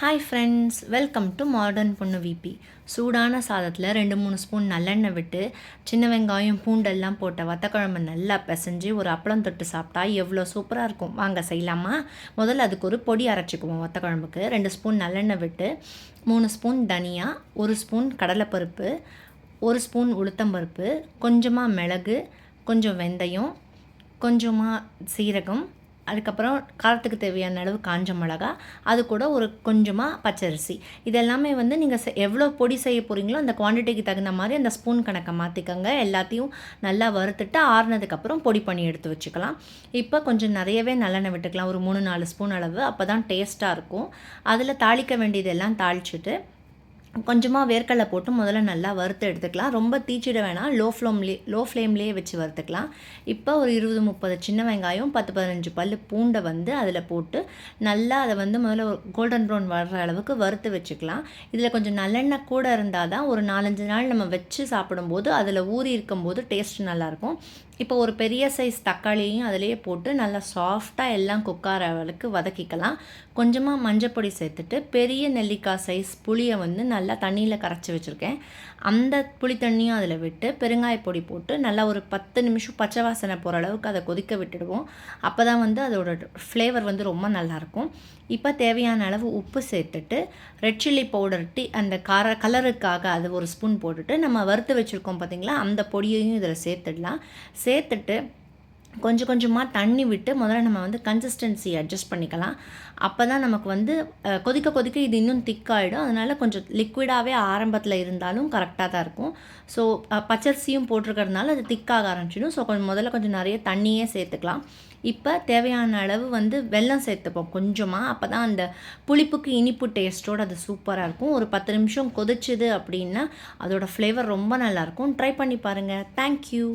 Hi friends welcome to modern பொண்ணு விபி சூடான சாதத்தில் ரெண்டு மூணு ஸ்பூன் நல்லெண்ணெய் விட்டு சின்ன வெங்காயம் பூண்டெல்லாம் போட்ட வத்தக்குழம்பு நல்லா பிசைஞ்சு ஒரு அப்பளம் தொட்டு சாப்பிட்டா எவ்வளோ சூப்பராக இருக்கும். வாங்க செய்யலாமா? முதல்ல அதுக்கு ஒரு பொடி அரைச்சிக்குவோம் வத்தக்குழம்புக்கு. ரெண்டு ஸ்பூன் நல்லெண்ணெய் விட்டு மூணு ஸ்பூன் தனியா ஒரு ஸ்பூன் கடலைப்பருப்பு ஒரு ஸ்பூன் உளுத்தம்பருப்பு கொஞ்சமாக மிளகு கொஞ்சம் வெந்தயம் கொஞ்சமாக சீரகம் அதுக்கப்புறம் காரத்துக்கு தேவையான அளவு காஞ்ச மிளகா அது கூட ஒரு கொஞ்சமாக பச்சரிசி. இதெல்லாமே வந்து நீங்கள் எவ்வளோ பொடி செய்ய போகிறீங்களோ அந்த குவான்டிட்டிக்கு தகுந்த மாதிரி அந்த ஸ்பூன் கணக்கை மாற்றிக்கோங்க எல்லாத்தையும் நல்லா வறுத்துட்டு ஆறுனதுக்கப்புறம் பொடி பண்ணி எடுத்து வச்சுக்கலாம். இப்போ கொஞ்சம் நிறையவே நல்லெண்ணெய் விட்டுக்கலாம். ஒரு மூணு நாலு ஸ்பூன் அளவு. அப்போ தான் டேஸ்ட்டாக இருக்கும். அதில் தாளிக்க வேண்டியதெல்லாம் தாளிச்சுட்டு கொஞ்சமாக வேர்க்கடலை போட்டு முதல்ல நல்லா வறுத்து எடுத்துக்கலாம். ரொம்ப தீச்சிட வேணாம். லோ ஃப்ளோம்லே லோ ஃப்ளேம்லேயே வச்சு வறுத்துக்கலாம். இப்போ ஒரு இருபது முப்பது சின்ன வெங்காயம் பத்து பதினஞ்சு பல் பூண்டை வந்து அதில் போட்டு நல்லா அதை வந்து முதல்ல கோல்டன் ப்ரௌன் வர்ற அளவுக்கு வறுத்து வச்சுக்கலாம். இதில் கொஞ்சம் நல்லெண்ணெய் கூட இருந்தால் தான் ஒரு நாலஞ்சு நாள் நம்ம வச்சு சாப்பிடும்போது அதில் ஊறி இருக்கும்போது டேஸ்ட் நல்லாயிருக்கும். இப்போ ஒரு பெரிய சைஸ் தக்காளியையும் அதிலேயே போட்டு நல்லா சாஃப்டாக எல்லாம் குக்கார அளவுக்கு வதக்கிக்கலாம். கொஞ்சமாக மஞ்சப்பொடி சேர்த்துட்டு பெரிய நெல்லிக்காய் சைஸ் புளியை வந்து நல்லா தண்ணியில் கரைச்சி வச்சுருக்கேன். அந்த புளி தண்ணியும் அதில் விட்டு பெருங்காய பொடி போட்டு நல்லா ஒரு பத்து நிமிஷம் பச்சை வாசனை போகிற அளவுக்கு அதை கொதிக்க விட்டுடுவோம். அப்போ தான் வந்து அதோட ஃப்ளேவர் வந்து ரொம்ப நல்லாயிருக்கும் இப்போ தேவையான அளவு உப்பு சேர்த்துட்டு ரெட் சில்லி பவுடர் டீ அந்த கார கலருக்காக அது ஒரு ஸ்பூன் போட்டுட்டு நம்ம வறுத்து வச்சுருக்கோம் பார்த்திங்களா அந்த பொடியையும் இதில் சேர்த்துடலாம். சேர்த்துட்டு கொஞ்சம் கொஞ்சமாக தண்ணி விட்டு முதல்ல நம்ம வந்து கன்சிஸ்டன்சி அட்ஜஸ்ட் பண்ணிக்கலாம். அப்போ தான் நமக்கு வந்து கொதிக்க கொதிக்க இது இன்னும் திக்காகிடும் அதனால் கொஞ்சம் லிக்விடாகவே ஆரம்பத்தில் இருந்தாலும் கரெக்டாக தான் இருக்கும். ஸோ பச்சரிசியும் போட்டிருக்கிறதுனால அது திக்காக ஆரம்பிச்சிடும். ஸோ கொஞ்சம் முதல்ல கொஞ்சம் நிறைய தண்ணியே சேர்த்துக்கலாம். இப்போ தேவையான அளவு வந்து வெல்லம் சேர்த்துப்போம் கொஞ்சமாக அப்போ தான் அந்த புளிப்புக்கு இனிப்பு டேஸ்ட்டோடு அது சூப்பராக இருக்கும். ஒரு பத்து நிமிஷம் கொதிச்சுது அப்படின்னா அதோடய ஃப்ளேவர் ரொம்ப நல்லாயிருக்கும் ட்ரை பண்ணி பாருங்கள் தேங்க்யூ